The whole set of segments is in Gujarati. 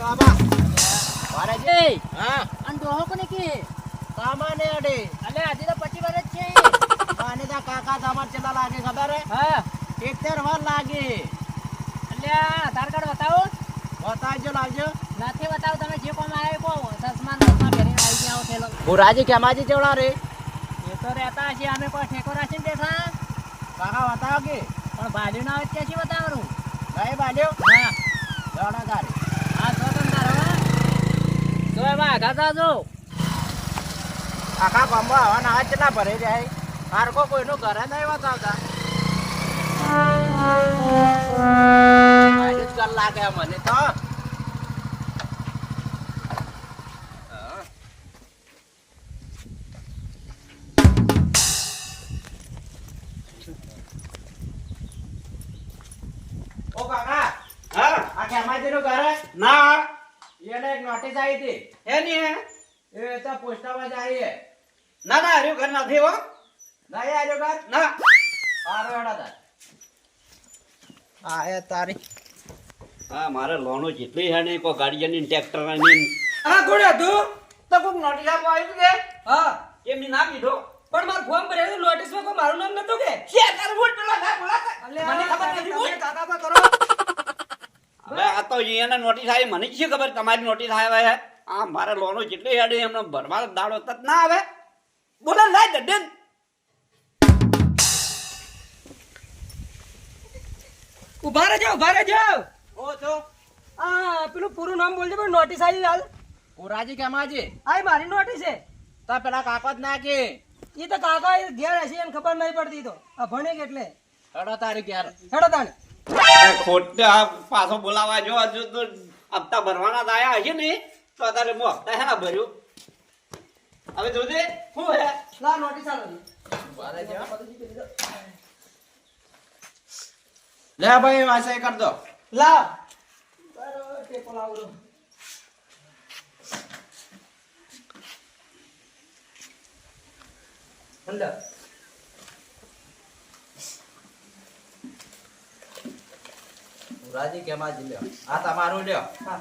વારે છે હા અન ડોહો કોને કે સામાને અડે અલે આજે તો પચી વર્ષ છે આને તો કાકા તમાર ચેલા લાગે ખબર હે હા તેર વાર લાગે એટલે આધાર કાર્ડ બતાવો બતાવજો લાવજો નથી બતાવો તમે જે કોમ આવ્યો કહો ચશ્મા ને ચશ્મા આવી ગયા થેલો ભુરાજી કેમાજી ચેવડા રે એ તો રહેતા હશે અમે કોઈ ઠેકો રાખીને બેઠા કાકા બતાવો કે પણ ભાલ્યું ના આવે ક્યાંથી બતાવવાનું ભાઈ બાલ્યો હા દોડા ગાડી તો એમાં આઘા જાજો કાકા ગામમાં હવા ના ચેલા ભરે જાય. હારકો કોઈનું ઘરે નહીં જ કર લાગે મને તો. ઓ કાકા હા? આ કેમાજીનું ઘર હે? ના. એને એક નોટિસ આવી હતી. એની હે? એ તો પોસ્ટમાં જ હે ના ના હર્યું ઘર નથી હો નહીં આવ્યો ઘર? ના. સારું હેડો તાર. હા એ તારી. હા મારે લોનો જેટલી હે નહીં કોઈ ગાડીની ટ્રેક્ટરની. હા કોણ હતું? તો નોટિસ આપવા આવ્યું કે? હા. કે મેં ના કીધો. પણ મારું ફોર્મ ભરેલું નોટિસમાં કોઈ મારું નામ નતું કે? કે તારું બોલ પેલા ના બોલાતા. મને ખબર નથી કાકા કરો. હવે આ તો એને નોટિસ આવી મને શું ખબર તમારી નોટિસ આવે છે આ મારે લોનો જેટલી હેડે એમને ભરવા દાડો તત ના આવે. બોલે લાય દડન ઊભા રહેજો ઊભા રહેજો. ઓ છો. આ પેલું પૂરું નામ બોલજો પણ નોટિસ આવી હાલ. કોરાજી કેમાજી આ એ મારી નોટિસ છે. તો પેલા કાકો જ નાખે. એ તો કાકા એ ઘેર હશે એને ખબર નહીં પડતી તો. આ ભણે કેટલે હેડો તારી ક્યારે હેડો તાણે ખોટે પાછો બોલાવા જો હજુ તો હપ્તા ભરવાના જ આયા હશે ને. તો અત્યારે હું હપ્તા હે ભર્યું? હવે જોજે શું હે? લા નોટિસ લે ભાઈ વાસે કર દો. લા. તારો ટેકો કેમ આજી લ્યો. આ તમારું લ્યો. હા.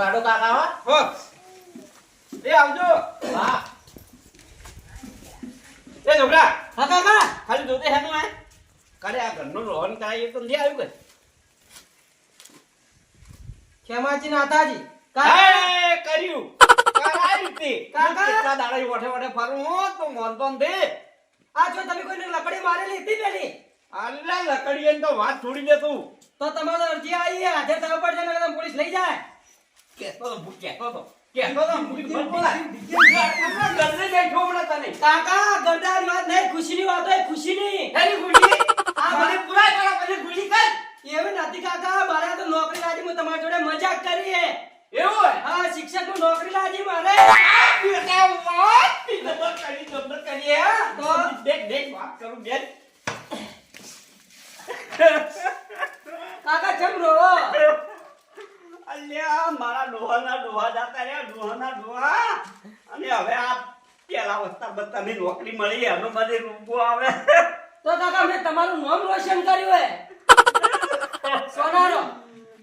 આડો કાકા હો? હો. એ આવજો. હા. એ છોકરા હા કાકા. ખાલી જોતે હેનું આ કરે આ ઘરનું રોહન કાય એ તો લે આવ્યું કે? ખેમાજી નાતાજી. કાય કર્યું. કરાયું તે કાકા. કેટલા દાડા વઠે વઠે ફરું? તો મોનતો દે. આ જો તમે કોઈને લકડી મારેલી હતી પેલી? અલ્લા લકડીએ તો વાત છોડી દે તું. તો તમારો અરજી આવી આજે થવા પડશે નકર તમે પોલીસ લઈ જાય. કેતો તો કેતો તો. કેતો તો ભૂ- બોલા. આપણા ઘરને બેઠો હમણાં તને. કાકા ગરદાની વાત નહીં ખુશીની વાત હોય ખુશીની. એની ખુશી. આ મને પુરાય કરો પછી ખુશી કર. એવી નથી કાકા મારે તો નોકરી લાજી હું તમારી જોડે મજાક કરી હે એવું હા શિક્ષકનું નોકરી લાજી મારે. બેટા વાત. તી કરી જબર કરી હે. તો? દેખ દેખ વાત કરું બેન. કાકા કેમ રોવો? અલ્યા મારા ડોહાના ડોહા જાતા રહ્યા ડોહાના ડોહા. અને હવે આ પેલા વસ્તા બધાની નોકરી મળી હવે મને રૂબો આવે. તો કાકા મેં તમારું નામ રોશન કર્યું હે. સોનારો.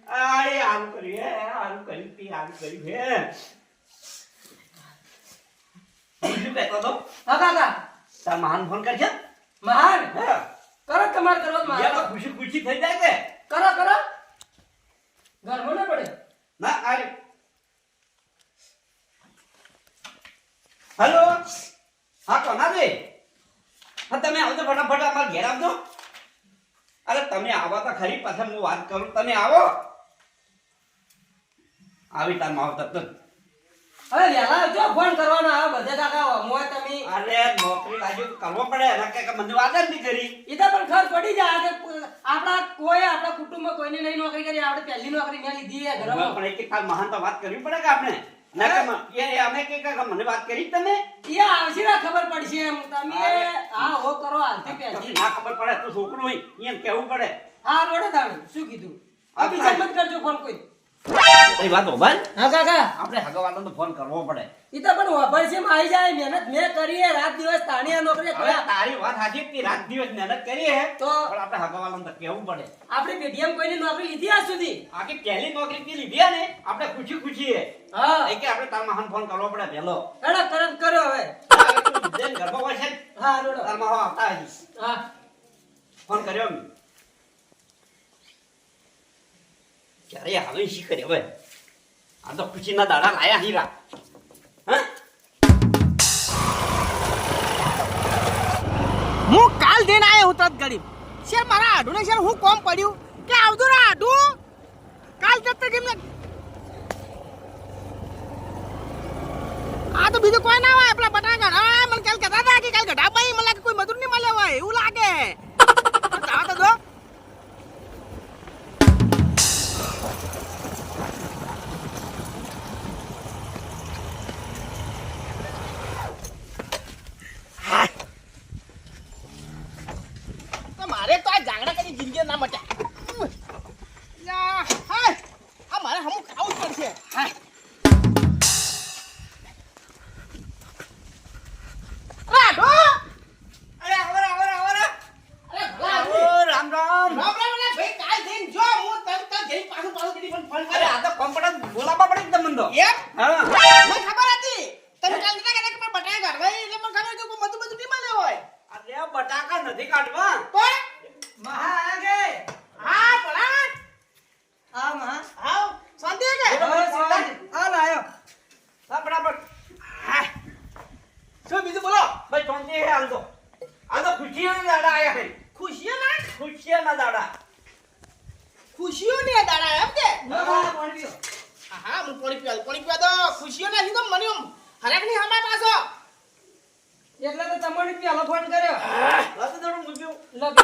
આ એ આવું કર્યું હે આમ કર્યું તે આમ કર્યું હે. બીજું કહેતો તો? હા કાકા. તાર મહાન ફોન કરશે મહાન? હે. કરો તમારે કરો યા મારે તો ખુશી ખુશી થઈ જાય કે? કરો કરો. ગરમો ના પડે. ના આરે હેલો? હા કોના દે હા તમે આવજો ફટાફટ અમારા ઘેર આવજો. અરે તમે આવો તો ખરી પાછા હું વાત કરું. તમે આવો. આવી તાર આવતા તરત જ. હવે વહેલા ફોન કરવાનો આવે બધે કાકા મોય તમે. અરે નોકરી કરવો પડે. એના કે મને વાત જ કરી. એ તો પણ ખર પડી જાય કે આપણા કોઈ આપણા કુટુંબમાં કોઈને નહીં નોકરી કરી. આપણે પહેલી નોકરી મેં લીધી હે ઘરમાં. પણ એક એક ખાલ મહાન તો વાત કરવી પડે કે આપણે? કે અમે મને વાત કરી તમે? એ આવશે ખબર પડશે એમ. તમે હા હો કરો હાલથી પહેલી. ના ખબર પડે તો છોકરું હોય એમ કેવું પડે. હા રોડે તાણે શું કીધું? આ બીજા મત કરજો ફોન કોઈ. એ વાત હોભળ હા કાકા. આપણે હગવાલાનો ફોન કરવો પડે. ઈ તો પણ વાપર છે આવી જાય મહેનત મે કરી હે રાત દિવસ તાણી નોકરી હવે તારી વાત સાચી કે રાત દિવસ મહેનત કરી હે તો- પણ આપણે હગવાલાને તો કહેવું પડે. આપણી પેટીએમ કોઈની નોકરી લીધી આજ સુધી? આખી પહેલી નોકરી કે લીધી ને આપણે ખુશી ખુશી હે. હા. એ કે આપણે તાર મહાન ફોન કરવો પડે પેલો એડો કરત કર્યો હવે. જેન ઘરમાં હોય છે હા રોડો તાર માહો આવતા હા. ફોન કર્યો મેં ક્યારે આવે શી કરે હવે? આ કાલ દેન આયો હું તત ગરીબ. શેર મારા આઢુને શેર હું કોમ પડ્યું? કે આવતું રા આઢુ કાલ જતો જેમને આ તો બીજું કોઈ ના હોય આપણા બટાકા હા મને કાલ કહેતા હતા કે કાલ ગઢા ભાઈ મને કોઈ મજૂર નહીં મળ્યા હોય, એવું લાગે જાવા તો દો તો મારે તો આ જાંગડા કરી જિંદગી ના મટ્યા યા, હાય, આ મારે હમું ખાવું જ પડશે હાય. રાધો! અરે આવરા આવરા આવરા અરે ભલા ઓ રામ રામ રામ રામ અરે ભાઈ કાલ જઈને જો હું તરત જ જઈને પાછું પાછું કરી પણ ફોન અરે આ તો કમ્પ્યુટર બોલાવવા પડે ને તમને તો એમ હા મને ખબર હતી તમે કાલ નતા કહેતા કે પણ બટાકા કાઢવા એટલે મને ખબર કે કોઈ મધુ મધુ નહીં મળે હોય અરે બટાકા નથી કાઢવા તો મહા આગે હા ભલા હા મહા હા શાંતિ છે કે હવે સીધા જ. હા લાયો હા બરાબર હાય. શું બીજું બોલો ભાઈ શાંતિ હે હાલ તો આ તો ખુશીઓના દાડા આયા હે ખુશીઓ ના ખુશીઓના દાડા ખુશીઓ ને દાડા એમ કે મહા પાણી પીઓ. હા હું પાણી પીવા પાણી પીવા તો ખુશીઓ નથી તો મને આમ હરેકની હમા પાછો એટલે તો તમને પેલો ફોન કર્યો? લાતો થોડું મૂક્યું લાગે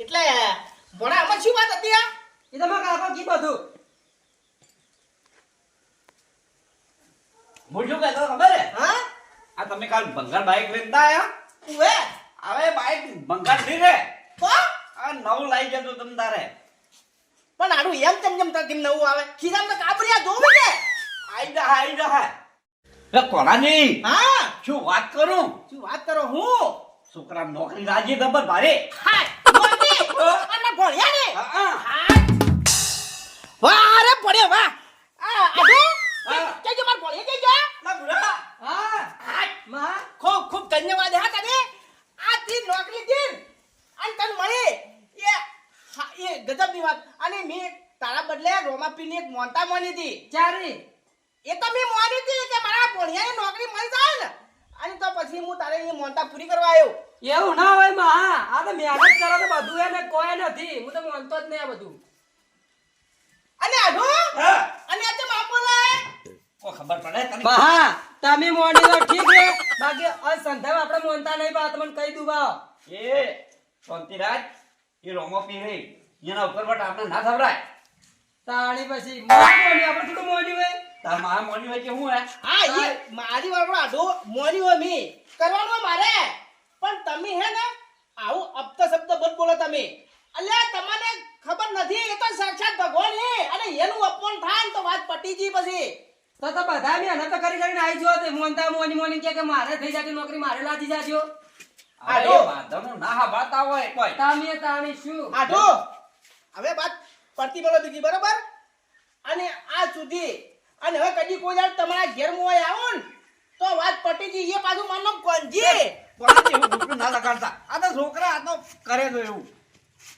એટલે ભણા આમાં શું વાત હતી આ? એ તમે કાકો કી બધું હું શું કહેતો ખબર હે હા? આ તમે કાલ બંગાળ બાઈક લઈને તા આયા? ઉવે હવે બાઈક બંગાળથી રે. તો આ નવું લઈ જતો તમ તારે. પણ આડું એમ તેમ તેમ તો નવું આવે. ખીરામ તો કાબરિયા જોવે ને. આઈ જા આઈ જા. એ કોનાની હા. શું વાત કરું? શું વાત કરો? હું? છોકરા નોકરી રાજી ગબર ભારે અને ભણ્યા ને વાહ અરે પડ્યો વાહ. આ આડું હા. કેજો માર કેજો. બુડા હા. હાય મહા ખૂબ ખૂબ ધન્યવાદ. હા તને? આ તી નોકરી દીન અને તને મળી. એ એ ગજબની વાત. અને મેં તારા બદલે રોમાપીની એક મોનતા મોની હતી. ચારી એ તો મેં મોની હતી કે મારા ભણિયાને નોકરી મળી જાય ને. અને તો પછી હું તારે એ મોનતા પૂરી કરવા આવ્યો. એવું ના હોયમાં આ તો મહેનત કરો તો બધું એને કોઈ નથી. હું તો માનતો જ નહીં આ બધું. અને આઢો અને આ આમ બોલાય કો ખબર પડે તને? મહા તમે મોની તો ઠીક છે. બાકી આ સંધાવ આપણે મોનતા નહીં બા તમને કહી દઉં બા. એ શાંતિરાજ એ રોમો પી રહી. એના ઉપર વટ આપણે ના થવરાય તાણી પછી મોની આપણે થોડું મોની હોય. મારા મોની વચ્ચે હું હે? હા એ મારી વાળો આઢો મોની હોય મી. કરવાનું મારે. પણ તમે હે ને આવું અપત શબ્દ બદ બોલો તમે. અલ્યા તમને ખબર નથી એ તો સાક્ષાત ભગવાન હે. અને એનું અપમાન થાય ને તો વાત પટી જી પછી. તો તો બધા મહેનત તો કરી કરીને આવી જો તે. મોનતા મોની મોની કે કે મારે થઈ જતી નોકરી મારે લાગી જાજો આ વાંધો ના હા હાંભળતા હોય કોઈ તમે તાણી શું? હવે વાત પડતી બોલો બીજી બરોબર? અને આ સુધી અને હવે કદી કોઈ દાડ તમારા ઘેર મોય આવો ને તો વાત પટી ગઈ એ પાછું કોણજી એવું ખોટું ના લગાડતા. આ તો છોકરા આ તો કરે તો એવું.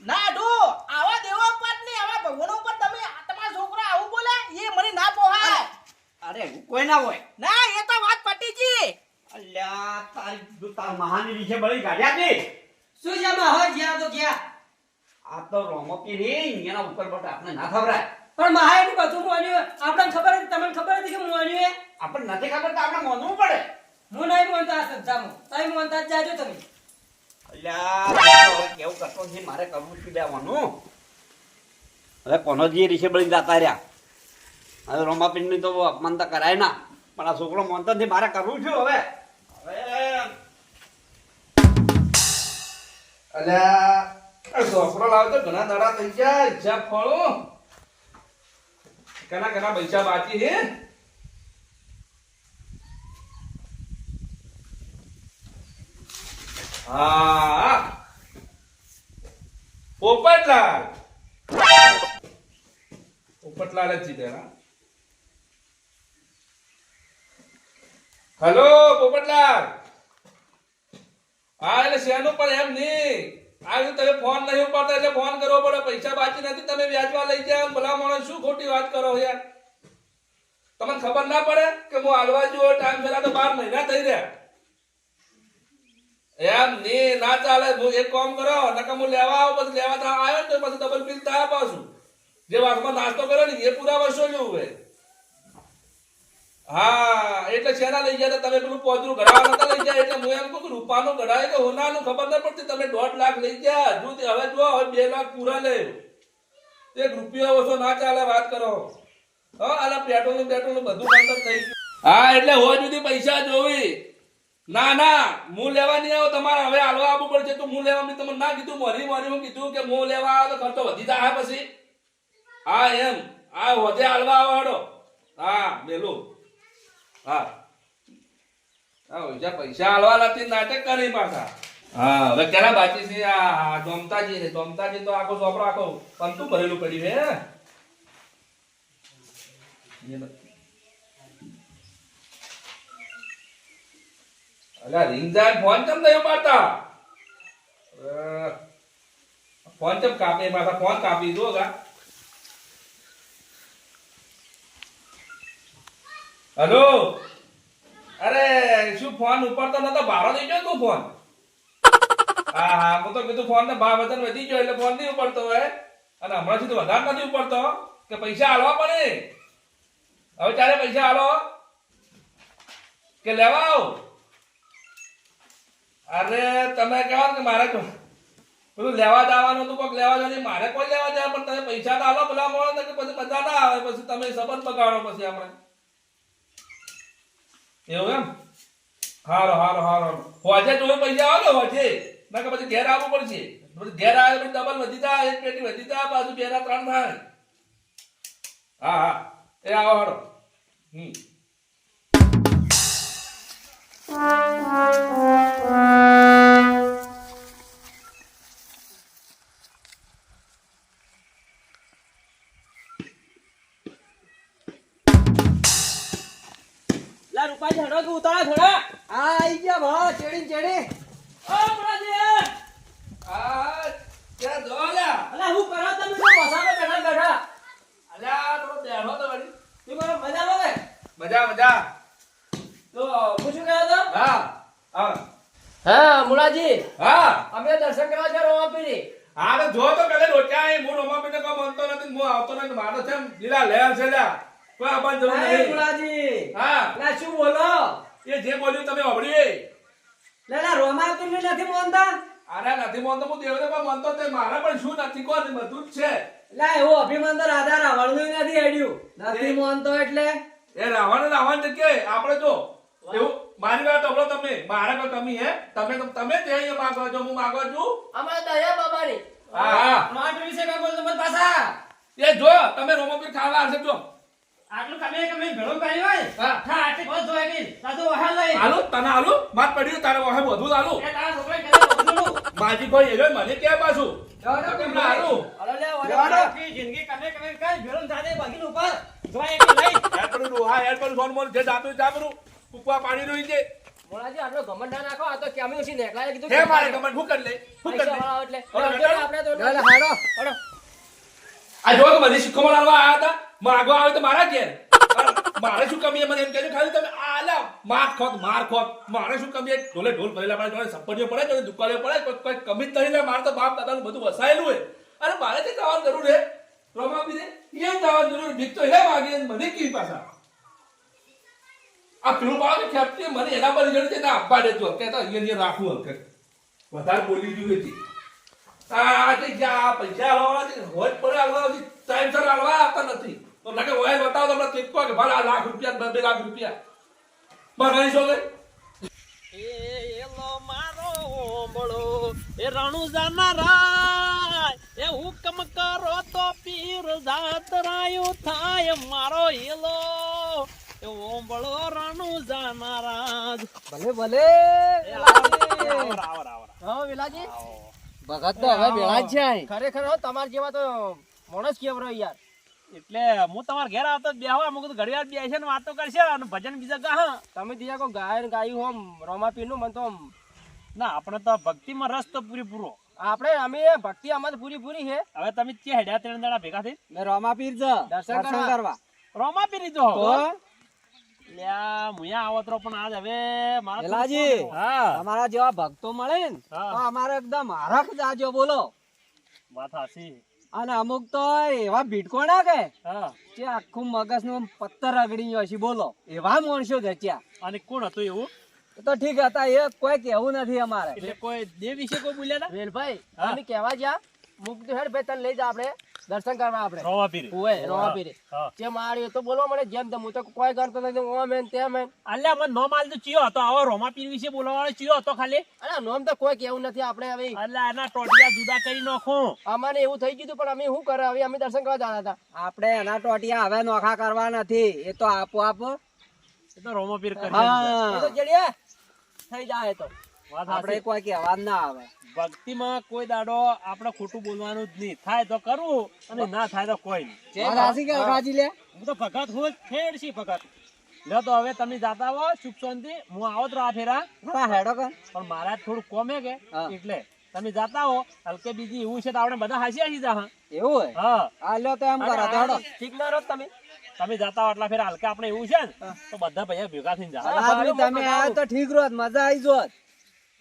ના ડો આવા દેવો પર ને આવા ભગવાનો ઉપર તમે આ તમારા છોકરા આવું બોલે એ મને ના પોહાય. અરે કોઈ ના હોય. ના એ તો વાત પટી ગઈ. અલ્યા તારી તાર મહાની વિશે બળી ગાડ્યા ને શું છે માં હોય જ્યાં તો ગયા? આ તો રોમો પી રહી એના ઉપર બટ આપણે ના ખબરાય પણ મહા ને બધું મોન્યું આપણને ખબર હતી તમને ખબર હતી કે મોન્યું હોય આપણને નથી ખબર તો આપણે માનવું પડે. હું નહીં મોનતા આ સંધામાં તમે મોનતા જ જાજો તમે. અલ્યા કેવું કરતો છે મારે કરવું શું લેવાનું હવે કોનો જે રીશે બળી જતા રહ્યા. હવે રોમાપિંડની તો અપમાન તો કરાય ના. પણ આ છોકરો મોનતો નથી મારે કરવું છું હવે. હવે અલ્યા છોકરો લાવતો ઘણા દાડા થઈ ગયા ખોળું કના કના પૈસા બાકી હે હા પોપટલાલ પોપટલાલ જ જીતે હા હલો પોપટલાલ હા એટલે શેનું પણ એમ નહીં આ જો તમે ફોન નહીં ઉપાડતા એટલે ફોન કરવો પડે. પૈસા બાકી નથી, તમે વ્યાજવા લઈ જાઓ ભલા માણસ શું ખોટી વાત કરો યાર. તમને ખબર ના પડે કે હું હાલવા જો ટાઈમ પેલા તો બાર મહિના થઈ રહ્યા. એમ નહીં ના ચાલે એક કામ કરો, નકર હું લેવા આવો, પછી લેવા આવ્યો ને તો પછી ડબલ બિલ થાય પાછું. જે વાસમાં નાસ્તો કર્યો ને એ પૂરા વર્ષો જેવું હોય. હા, એટલે શેના લઈ ગયા તમે પેલું પોદરું ઘડાવા નતા લઈ ગયા? એટલે હું એમ કહું રૂપાનું ઘડાય કે હોનાનું ખબર ન પડતી. તમે દોઢ લાખ લઈ ગયા. જો હવે જો, હવે બે લાખ પૂરા લે. એક રૂપિયો ઓછો ના ચાલે વાત કરો. હા, આલા પેટ્રોલ પેટ્રોલ બધું બંધ થઈ હા, એટલે હોય સુધી પૈસા જોવી. ના ના હું લેવા નહીં આવો તમારે. હવે હાલવા આવવું પડશે તો હું લેવા. તમને ના કીધું, મોરી મોરી હું કીધું કે હું લેવા આવ્યો તો ખર્ચો વધી જાય પછી. હા, એમ. આ વધે હાલવા આવો હા બેલું હા. હા પૈસા હાલવા નથી નાટક કરી પાછા. હા હવે કેના બાકી છે. આ તો આખો ચોપડો આખો પંતું ભરેલું પડ્યું હે. અલા રિંગ ફોન કેમ નહીં પાતા ફોન કેમ કાપે? પાછા ફોન કાપી દો ગા હેલો? અરે, શું ફોન ઉપર તો નતો? ભાડો દઈ ગયો તું ફોન? હા હા, હું તો કીધું ફોન ને ભાવ વજન વધી ગયો એટલે ફોન નહીં ઉપડતો હોય અને હમણાં સુધી વધારે નથી ઉપડતો કે પૈસા હાલવા પડે હવે ચારે પૈસા હાલો કે લેવા આવો? અરે, તમે કહેવા કે મારે પેલું લેવા જવાનું હતું કોઈક લેવા જવાનું. મારે કોઈ લેવા જાય, પણ તમે પૈસા તો હાલો પેલા મળો કે પછી બધા ના આવે. પછી તમે સંબંધ બગાડો પછી આપણે. એવું એમ? હારો હારો હારો હોજે તમે પૈસા આવો ને હોજે. ના કે પછી ઘેર આવવું પડશે. પછી ઘેર આવે પછી ડબલ વધી જાય, એક પેટી વધી જાય, પાછું બે ત્રણ થાય. હા હા. એ આવો હારો હમ. રૂપાજી હડો કે ઉતાળા થોડા આ આઈ ગયા ભા ચેડી ચેડી. ઓ મુરાજી આ ત્યાં દોલા લ્યા અલા હું કરો તમે તો બસામાં બેઠા બેઠા. અલ્યા તો બેઠો તો વળી. તું મારો મજા આવે? મજા મજા. તો હું શું કહેતો હતો હા હા. હા મુરાજી હા. અમે દર્શન કરવા છે રોમાપીરી હા તો જો તો કલે રોટ્યા એ મૂળ ઓમાં પીને કોઈ મનતો નથી હું આવતો નથી મારો છે લીલા લેર છે લ્યા. કોઈ આપણ જરૂર નહીં. મુરાજી હા. લા શું બોલો? એ જે બોલ્યું તમે સાંભળ્યું એ લા લા નથી મોનતા. અરે નથી માનતો હું દેવને પણ માનતો તે મારા પણ શું નથી કોણ બધું જ છે. લા એવું અભિમાન તો રાધા રાવણનું નથી હેડ્યું. નથી મોનતો એટલે? એ રાવણ રાવણ જગ્યાએ આપણે જો એવું મારી વાત સાંભળો તમે. મારા કમી હે. તમે તમે જે માંગો છો હું માંગો છું. અમારે દયા બાબાની. હા. હા વિશે પાછા. એ જો તમે રોમોપીર ખાવા આવશે જો. આટલું તમે કમે ભેળો કરી હોય? હા. હા આટલી બસ જોઈ ગઈ સાધુ વહાલ લઈ. આલુ તને આલુ માત પડ્યું તારે વહે બધું આલુ એ તારા છોકરાએ કીધું માજી કોઈ એલો મને કે પાછું? જાઓ, જાઓ, કેમ ના આલુ અરે લે ઓરે જિંદગી કમે કમે કઈ ભેળો થાદે બગીન ઉપર. જોઈ એક લઈ. યાર પણ ડોહા યાર પણ ફોન મોન જે દાબરું કુકવા પાણી રોઈ છે. મોરાજી આટલો ગમંડ ના નાખો. આ તો કેમી ઉસી કીધું હે મારે હું કરી લે હું કરી લે એટલે. આપણે તો. આ જો કે બધી શીખો આલવા આયા હતા? માગો આવે તો મારા ઘેર. મારે શું કમી મને એમ કહેજો, ખાલી તમે આલા, માર ખોત માર ખોત મારે શું કમી ઢોલે ઢોલ ભરેલા પડે જોડે સપડીઓ પડે જોડે દુકાને પડે કોઈ કમી જ તરીને મારે તો બાપ દાદાનું બધું વસાયેલું હોય. અરે મારે તે જવાની જરૂર હે રોમા બીજે એમ જવાની જરૂર ભીખ તો હે માગી મને કી પાછા? આ પેલું બાળક ખેપતી મને એના પર જડી છે ના આપવા દેતો કે તો અહીંયા રાખવું હકે વધારે બોલી ગયું હતી આ તે જા, પૈસા આલવા છે હોય પડે આવવા ટાઈમ સર આવવા આવતા નથી. તો લગે હોય બતાવો તમને ટીપકો કે ભલા લાખ રૂપિયા બે બે લાખ રૂપિયા. બનાવી છો કે? એ એલો મારો ઓંબળો એ રણુ જાના રાય એ હુકમ કરો તો પીર જાતરાયું થાય મારો એલો એ ઓંબળો રાણું જાનારાજ ભલે ભલે. આવો, આવો, આવો. હા વિલાજી. ભગત તો હવે વેળા જ છે ખરેખર તમાર જેવા તો માણસ કેવરો યાર. એટલે હું તમારા ઘેર આવતો બેહવા મુકું ઘડિયાળ બેસે ને વાતો કરશે અને ભજન બીજા ગા તમે દીધા કો ગાયન ગાયું હોમ રોમા પીનું મને તો ના આપણે તો ભક્તિમાં રસ તો પૂરેપૂરો. આપણે અમે ભક્તિ અમારે પૂરી પૂરી છે. હવે તમે ચે હેડ્યા ત્રણ દાડા ભેગા થઈ મેં રોમાપીર જ. દર્શન કરવા. રોમા પીર લીધો તો? લ્યા મુયા આવતરો પણ આજ હવે મારા વેલાજી. હા. તમારા જેવા ભક્તો મળે ને અમારે એકદમ હરખ જાજો બોલો. વાત હાચી અને અમુક તો એવા ભીટકોણા કે? જે આખું મગજનું પથ્થર રગડી ગયો છે બોલો. એવા માણસો જચ્યા અને કોણ હતું એવું? તો ઠીક હતા એ કોઈ કેવું નથી અમારે. એટલે કોઈ દેવ વિશે કોઈ બોલ્યા હતા? વેલભાઈ હા. તમે કહેવા જ્યાં. મુક તો હેડ ભાઈ તને લઈ જા આપણે. દર્શન કરવા આપણે. રોમા પીર. ઓય જે મારી તો બોલો મને જેમ તેમ હું તો કોઈ ગણતો નથી ઓ મેન તેમ મેન અલ્યા મને નો માલ તો ચિયો હતો. આવો રોમા પીર વિશે બોલવા વાળો ચિયો હતો ખાલી. અરે નોમ તો કોઈ કેવું નથી આપણે હવે. અલ્યા એના ટોટિયા જુદા કરી નોખું. અમારે એવું થઈ ગયું પણ અમે શું કરે? હવે અમે દર્શન કરવા જતા હતા. આપણે એના ટોટિયા હવે નોખા કરવા નથી. એ તો આપો આપો. એ તો રોમા પીર હા. એ તો જડિયા થઈ જાય તો. આપણે કોઈ કહેવા ના આવે. ભક્તિમાં કોઈ દાડો આપણે ખોટું બોલવાનું જ નહીં. થાય તો કરવું અને ના થાય તો કોઈ નહીં. લે? હું તો ભગત હું ફેર છી ભગત. લે તો હવે તમે જાતા હો સુખ શાંતિ હું આવો તો આ ફેરા. હેડો કર. પણ મારા થોડું કોમે કે. એટલે તમે જાતા હો હલકે બીજી એવું છે તો આપણે બધા હાસી હાસી જા એવું હા. આ લ્યો તો એમ કરો હેડો. ઠીક ના રહો તમે. તમે જાતા હો એટલા ફેર હલકે આપણે એવું છે ને તો બધા ભાઈ ભેગા થઈને જા. તમે આયા તો ઠીક રહો મજા આવી જોત.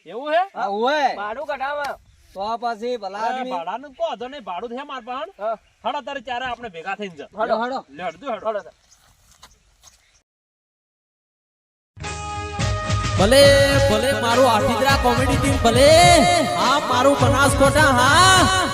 એવું હે? હા હોય ભાડું કઢાવા. તો પછી ભલા આદમી. ભાડાનું કહો તો ને ભાડું છે માર પણ હડો તારે ચારે આપણે ભેગા થઈને જ. હડો હડો લે હડો હડો ભલે ભલે મારું આઠીદરા કોમેડી ટીમ ભલે. હા મારું બનાસકોટા હા.